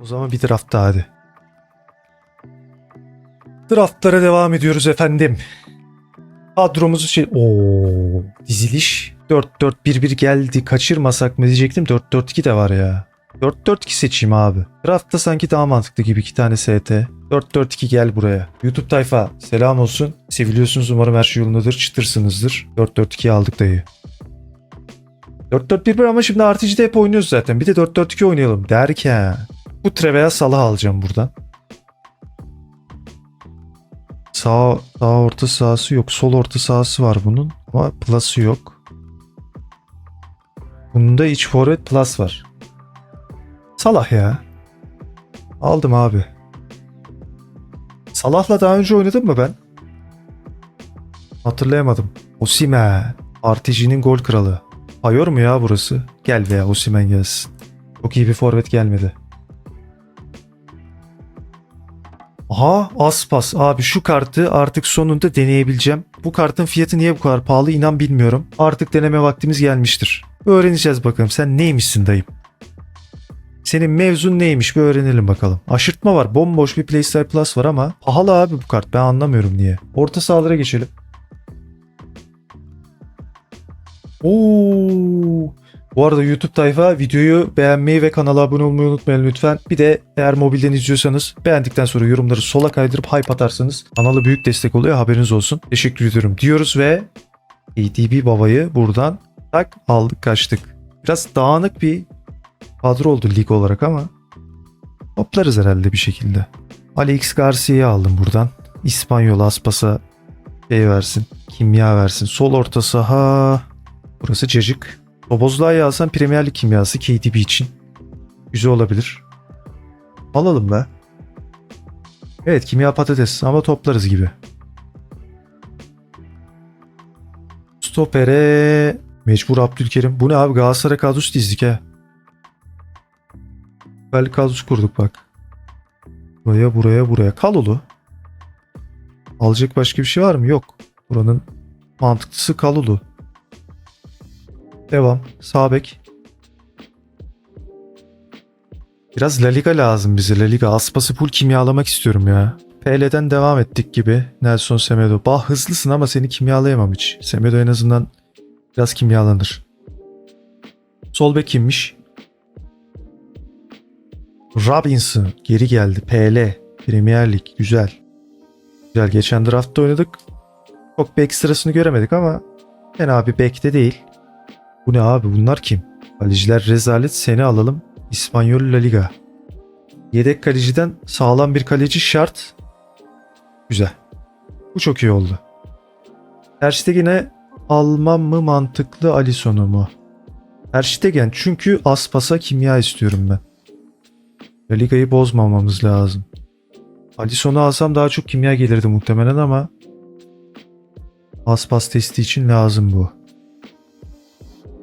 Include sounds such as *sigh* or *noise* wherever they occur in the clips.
O zaman bir draft daha hadi. Draftlara devam ediyoruz efendim. Kadromuzu şey... Oo, diziliş 4-4-1-1 geldi. Kaçırmasak mı diyecektim. 4-4-2 de var ya. 4-4-2 seçeyim abi. Draftta sanki daha mantıklı gibi iki tane ST. 4-4-2 gel buraya. YouTube tayfa selam olsun. Seviliyorsunuz umarım her şey yolundadır. Çıtırsınızdır. 4-4-2'yi aldık dayı. 4-4-1-1 ama şimdi RTG'de hep oynuyoruz zaten. Bir de 4-4-2 oynayalım derken. Bu veya Salah alacağım buradan. Sağ, sağ orta sahası yok. Sol orta sahası var bunun. Ama plus'ı yok. Bunda iç forvet plus var. Salah ya. Aldım abi. Salah'la daha önce oynadım mı ben? Hatırlayamadım. Osimhen. RTG'nin gol kralı. Payor mu ya burası? Gel veya Osimhen gelsin. Çok iyi bir forvet gelmedi. Aha Aspas abi şu kartı artık sonunda deneyebileceğim. Bu kartın fiyatı niye bu kadar pahalı inan bilmiyorum. Artık deneme vaktimiz gelmiştir. Öğreneceğiz bakalım sen neymişsin dayım. Senin mevzun neymiş bir öğrenelim bakalım. Aşırtma var bomboş bir Playstyle Plus var ama pahalı abi bu kart ben anlamıyorum niye. Orta sahalara geçelim. Oo. Bu arada YouTube tayfa videoyu beğenmeyi ve kanala abone olmayı unutmayın lütfen. Bir de eğer mobilden izliyorsanız beğendikten sonra yorumları sola kaydırıp hype atarsanız kanala büyük destek oluyor haberiniz olsun. Teşekkür ediyorum diyoruz ve ADB babayı buradan tak aldık kaçtık. Biraz dağınık bir kadro oldu lig olarak ama toplarız herhalde bir şekilde. Alex Garcia'yı aldım buradan. İspanyol Aspas'a şey versin. Kimya versin. Sol orta saha. Burası cacık. Bobozla'yı alsan Premier Lig kimyası KDB için. Güzel olabilir. Alalım be. Evet kimya patates ama toplarız gibi. Stopere mecbur Abdülkerim. Bu ne abi Galatasaray kadrosu dizdik he. Belki kadrosu kurduk bak. Buraya buraya buraya. Kalulu. Alacak başka bir şey var mı? Yok. Buranın mantıklısı Kalulu. Devam. Sağ bek. Biraz La Liga lazım bize. La Liga. Aspas'ı full kimyalamak istiyorum ya. PL'den devam ettik gibi. Nelson Semedo. Bah hızlısın ama seni kimyalayamam hiç. Semedo en azından biraz kimyalanır. Sol bek kimmiş? Robinson geri geldi. PL. Premier Lig. Güzel. Güzel. Geçen draftta oynadık. Çok bir ekstrasını göremedik ama fena bir bek de değil. Bu ne abi bunlar kim? Kaleciler rezalet seni alalım. İspanyol La Liga. Yedek kaleciden sağlam bir kaleci şart. Güzel. Bu çok iyi oldu. Ter Stegen'e almam mı mantıklı Alisson'u mu? Ter çünkü Aspas'a kimya istiyorum ben. La Liga'yı bozmamamız lazım. Alisson'u alsam daha çok kimya gelirdi muhtemelen ama Aspas testi için lazım bu.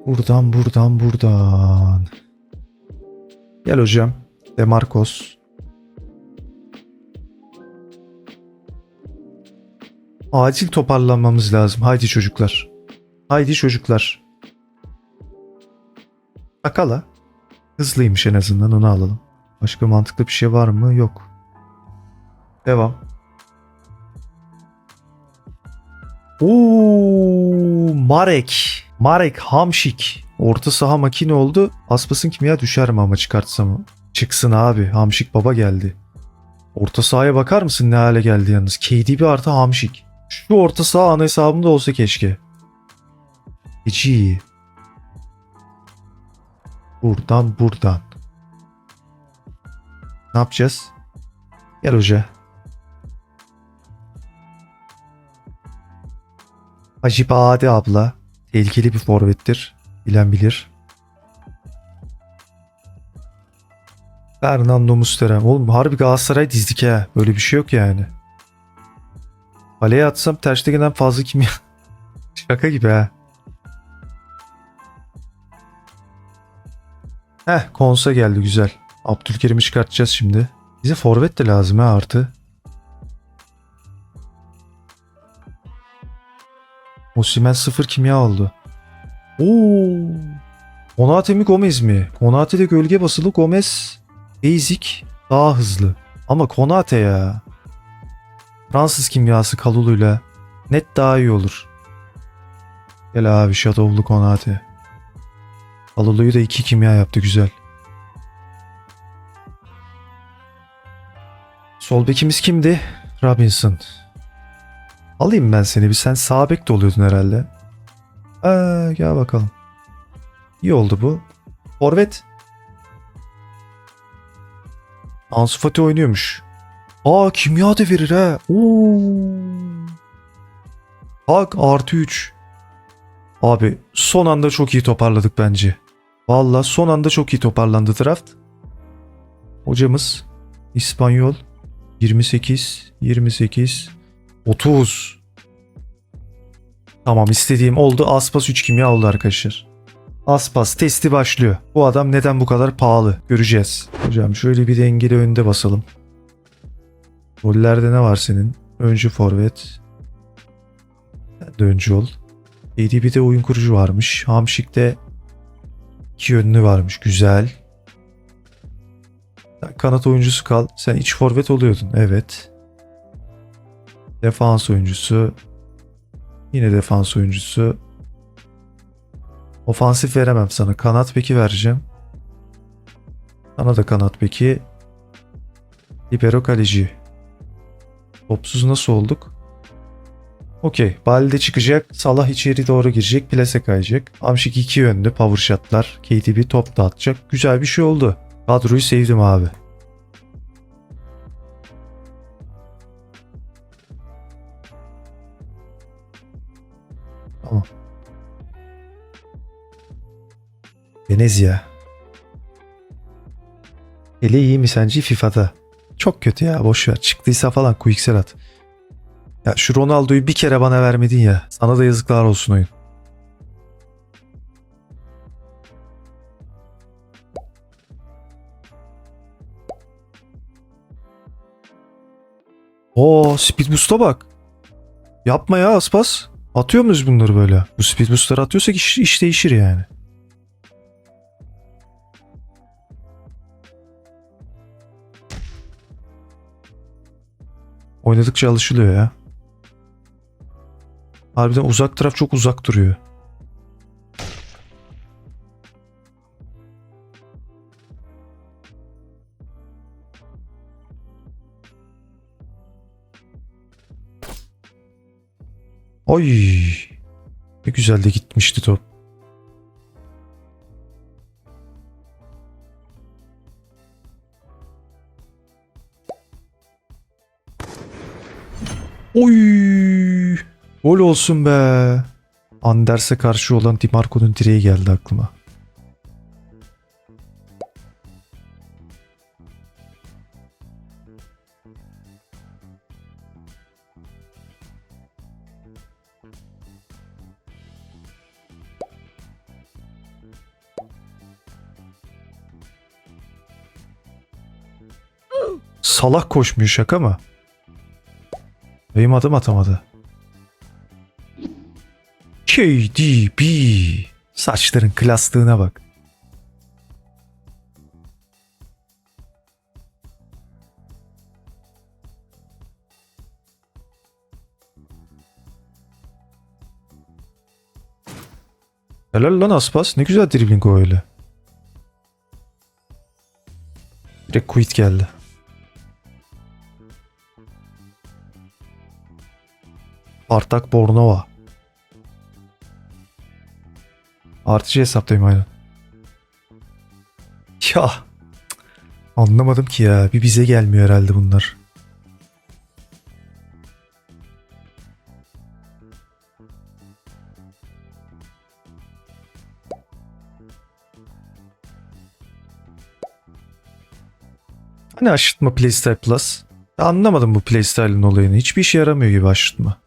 Buradan buradan buradan. Gel hocam. Demarcos. Acil toparlanmamız lazım. Haydi çocuklar. Haydi çocuklar. Akala. Hızlıymış en azından onu alalım. Başka mantıklı bir şey var mı? Yok. Devam. Oo, Marek. Marek Hamşik. Orta saha makine oldu. Aspas'ın kimya düşer mi ama çıkartsam? Çıksın abi. Hamşik baba geldi. Orta sahaya bakar mısın ne hale geldi yalnız? KDB artı Hamşik. Şu orta saha ana hesabımda olsa keşke. Hiç iyi. Buradan buradan. Ne yapacağız? Gel hoca. Hacip Adi abla. Tehlikeli bir forvettir. Bilen bilir. Fernando Muslera. Oğlum harbi Galatasaray dizdik ha. Böyle bir şey yok yani. Kaleye atsam Ter Stegen'den fazla kimya. *laughs* Şaka gibi ha. Heh Konsa geldi güzel. Abdülkerim'i çıkartacağız şimdi. Bize forvet de lazım ha artı. Osimhen sıfır kimya oldu. Oo. Konate mi Gomez mi? Konate'de gölge basılı Gomez Basic daha hızlı. Ama Konate ya. Fransız kimyası Kalulu'yla net daha iyi olur. Gel abi Shadow'lu Konate. Kalulu'yu da iki kimya yaptı güzel. Sol bekimiz kimdi? Robinson. Alayım ben seni bir sen sağ bek de oluyordun herhalde. Aa, gel bakalım. İyi oldu bu. Forvet. Ansu Fati oynuyormuş. Aa kimya da verir ha. Oo. Bak artı 3. Abi son anda çok iyi toparladık bence. Valla son anda çok iyi toparlandı draft. Hocamız İspanyol 28 28 30 Tamam istediğim oldu. Aspas 3 kimya oldu arkadaşlar. Aspas testi başlıyor. Bu adam neden bu kadar pahalı? Göreceğiz. Hocam şöyle bir dengeli önde basalım. Rollerde ne var senin? Öncü forvet. Sen de öncü ol. ADB'de oyun kurucu varmış. Hamşik'te iki yönlü varmış. Güzel. Kanat oyuncusu kal. Sen iç forvet oluyordun. Evet. Defans oyuncusu. Yine defans oyuncusu. Ofansif veremem sana. Kanat peki vereceğim. Sana da kanat peki. Libero kaleci. Topsuz nasıl olduk? Okey. Balde çıkacak. Salah içeri doğru girecek. Plase kayacak. Amşik iki yönlü. Power shotlar. KDB top dağıtacak. Güzel bir şey oldu. Kadroyu sevdim abi. Tamam. Venezia. Hele iyi mi sence FIFA'da? Çok kötü ya boş ver. Çıktıysa falan quicksel at. Ya şu Ronaldo'yu bir kere bana vermedin ya. Sana da yazıklar olsun oyun. Oo Speed Boost'a bak. Yapma ya Aspas. Atıyor muyuz bunları böyle? Bu Speed Boost'ları atıyorsak iş, iş değişir yani. Oynadıkça alışılıyor ya. Harbiden uzak taraf çok uzak duruyor. Oy. Ne güzel de gitmişti top. Oy! Gol olsun be. Anders'e karşı olan Dimarco'nun direği geldi aklıma. Salak koşmuyor şaka mı? Benim adım atamadı. KDB. Saçların klaslığına bak. Helal lan Aspas. Ne güzel dribbling o öyle. Direkt quit geldi. Artak Bornova. Artıcı hesaptayım aynen. Ya. Anlamadım ki ya. Bir bize gelmiyor herhalde bunlar. Hani aşırtma Playstyle Plus? Anlamadım bu Playstyle'ın olayını. Hiçbir işe yaramıyor gibi aşırtma.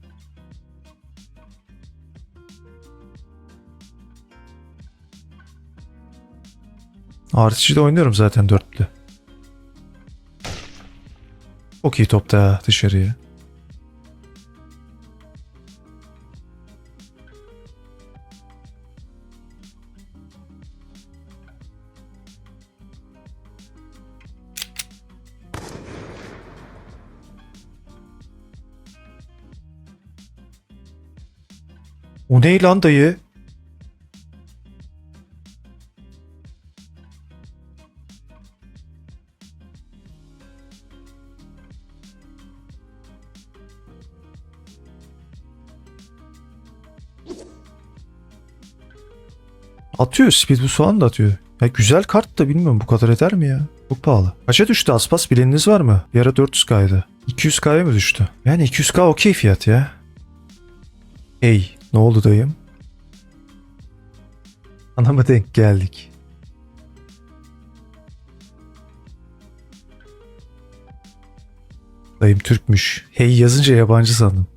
da oynuyorum zaten dörtlü. Çok iyi topta dışarıya. O ne lan dayı? Atıyor speed boost falan da atıyor. Ya güzel kart da bilmiyorum bu kadar eder mi ya? Çok pahalı. Kaça düştü Aspas bileniniz var mı? Bir ara 400k'ydı. 200k'ya mı düştü? Yani 200k okey fiyat ya. Hey ne oldu dayım? Ana mı denk geldik? Dayım Türkmüş. Hey yazınca yabancı sandım.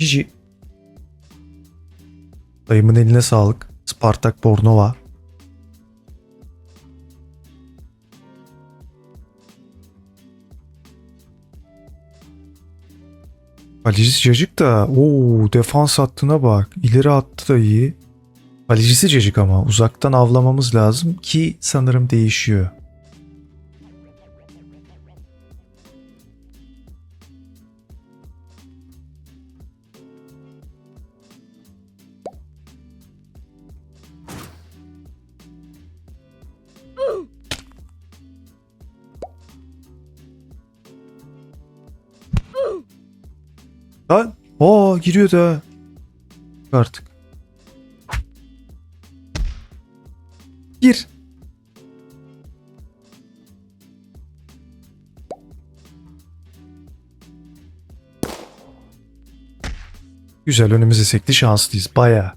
Cici. Dayımın eline sağlık. Spartak Bornova. Kalecisi cacık da ooo defans hattına bak. İleri attı da iyi. Kalecisi cacık ama uzaktan avlamamız lazım ki sanırım değişiyor. Lan aa giriyor da. Artık. Gir. Güzel önümüze sekti şanslıyız baya.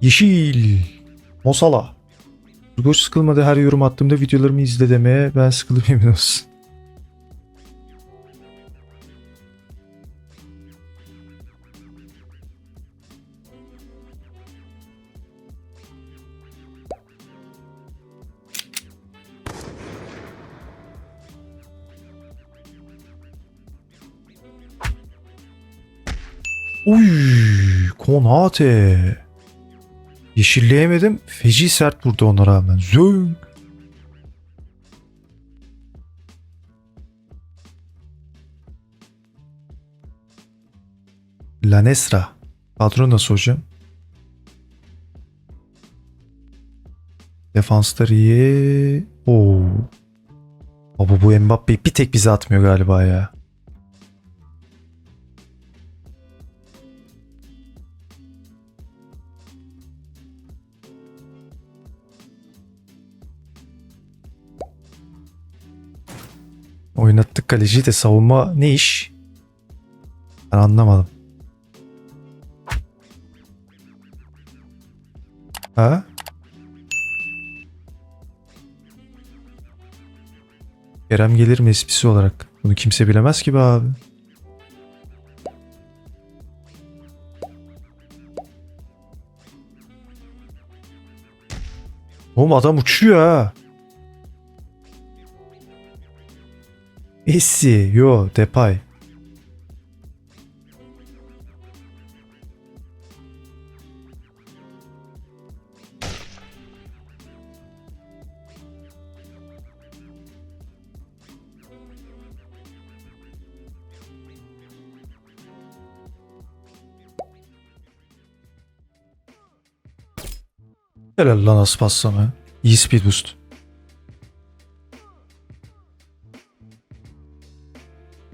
Yeşil. Mosala. Boş sıkılmadı her yorum attığımda videolarımı izle demeye ben sıkıldım *laughs* emin olsun. Uy, Konate. Yeşilleyemedim. Feci sert vurdu ona rağmen. Zönk. Lanesra. Kadro nasıl hocam? Defanslar iyi. Oo. Baba bu Mbappe bir tek bize atmıyor galiba ya. Oynattık kaleciyi de savunma ne iş? Ben anlamadım. Ha? Kerem gelir mi esprisi olarak? Bunu kimse bilemez ki be abi. Oğlum adam uçuyor ha. Messi, yo Depay. Helal lan Aspassam'ı. İyi speed boost.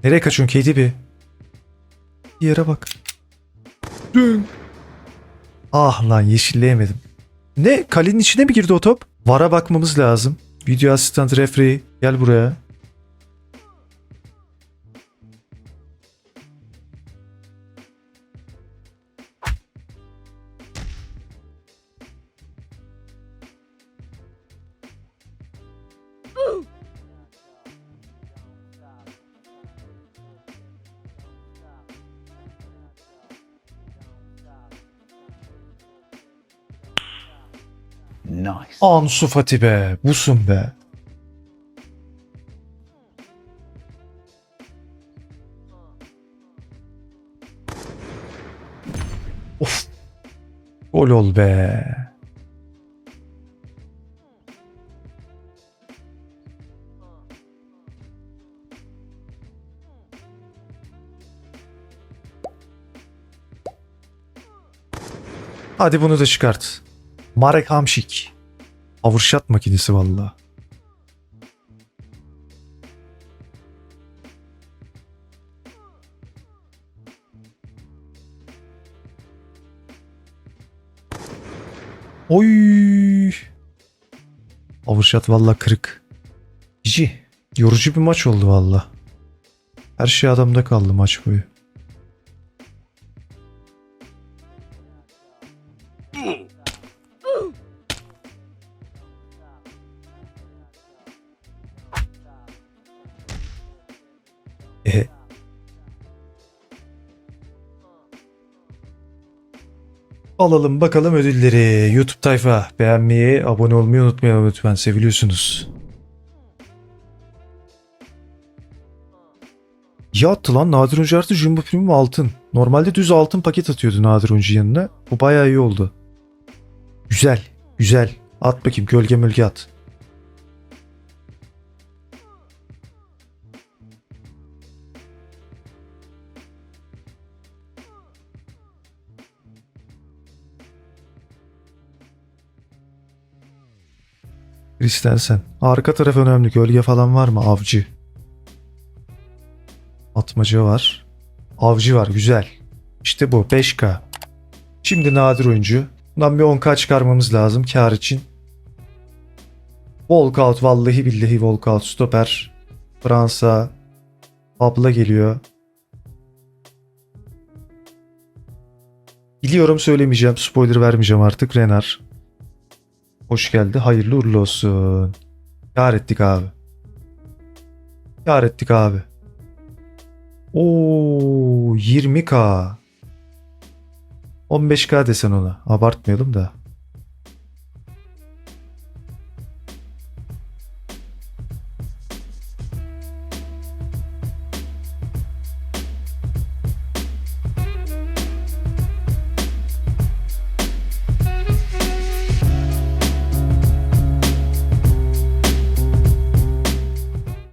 Nereye kaçıyorsun KDB? Bir yere bak. Dün. Ah lan yeşilleyemedim. Ne? Kalenin içine mi girdi o top? Vara bakmamız lazım. Video asistan referee gel buraya. Nice. Ansu Fati be. Busun be. Of. Gol ol be. Hadi bunu da çıkart. Marek Hamşik. Avırşat makinesi valla. Oy. Avırşat valla kırık. Cici. Yorucu bir maç oldu valla. Her şey adamda kaldı maç boyu. Alalım bakalım ödülleri. YouTube tayfa beğenmeyi, abone olmayı unutmayalım lütfen. Seviliyorsunuz. Ya attı lan Nadir Hoca artı Jumbo Premium altın. Normalde düz altın paket atıyordu Nadir Hoca yanına. Bu bayağı iyi oldu. Güzel. Güzel. At bakayım gölge mölge at. Christensen. Arka taraf önemli. Gölge falan var mı? Avcı. Atmaca var. Avcı var. Güzel. İşte bu. 5K. Şimdi nadir oyuncu. Bundan bir 10K çıkarmamız lazım kar için. Walkout vallahi billahi walkout stoper. Fransa. Abla geliyor. Biliyorum söylemeyeceğim. Spoiler vermeyeceğim artık. Renar. Hoş geldi. Hayırlı uğurlu olsun. Kar ettik abi. Kar ettik abi. Oo 20k. 15k desen ona. Abartmayalım da.